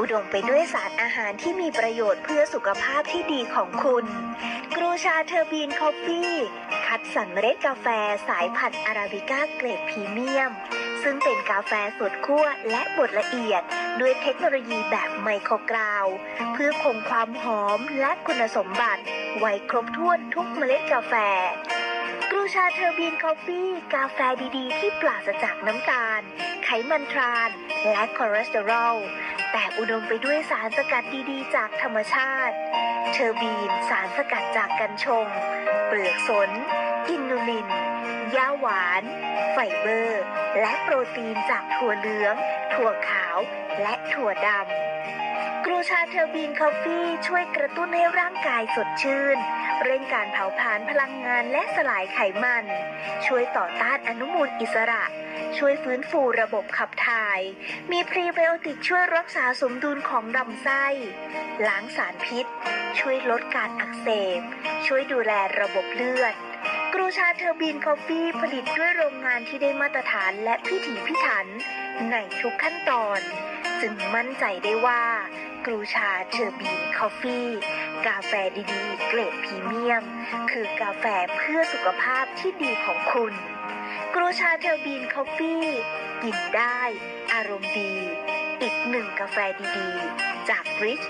อุดมไปด้วยสารอาหารที่มีประโยชน์เพื่อสุขภาพที่ดีของคุณ กรูชาเทอร์บีนคอฟฟี่คัดสรรเมล็ดกาแฟสายพันธุ์อาราบิก้าเกรดพรีเมียม ซึ่งเป็นกาแฟสดคั่วและบดละเอียด ด้วยเทคโนโลยีแบบไมโครกราว เพื่อคงความหอมและคุณสมบัติ ไว้ครบถ้วนทุกเมล็ดกาแฟกรูชาเทอร์บีนคอฟฟี่ กาแฟดีๆ ที่ปราศจากน้ำตาล ไขมันทราน และคอเลสเตอรอล แต่อุดมไปด้วยสารสกัดดีๆ จากธรรมชาติ เทอร์บีน สารสกัดจากกัญชง เปลือกสนอินูลินหญ้าหวาน ไฟเบอร์ และโปรตีนจากถั่วเหลือง ถั่วขาว และถั่วดำ กรูชาเทอร์บีนคอฟฟี่ช่วยกระตุ้นให้ร่างกายสดชื่น เร่งการเผาผลาญพลังงานและสลายไขมัน ช่วยต่อต้านอนุมูลอิสระ ช่วยฟื้นฟูระบบขับถ่าย มีพรีไบโอติกช่วยรักษาสมดุลของลำไส้ ล้างสารพิษ ช่วยลดการอักเสบ ช่วยดูแลระบบเลือดกรูชาเทอร์บีนคอฟฟี่ผลิตด้วยโรงงานที่ได้มาตรฐานและพิถีพิถันในทุกขั้นตอน จึงมั่นใจได้ว่า กรูชาเชอร์บีนคอฟฟี่ กาแฟดีๆ เกรดพรีเมียม คือกาแฟเพื่อสุขภาพที่ดีของคุณ กรูชาเทอร์บีนคอฟฟี่ กินได้ อารมณ์ดี อีกหนึ่งกาแฟดีๆ จากริช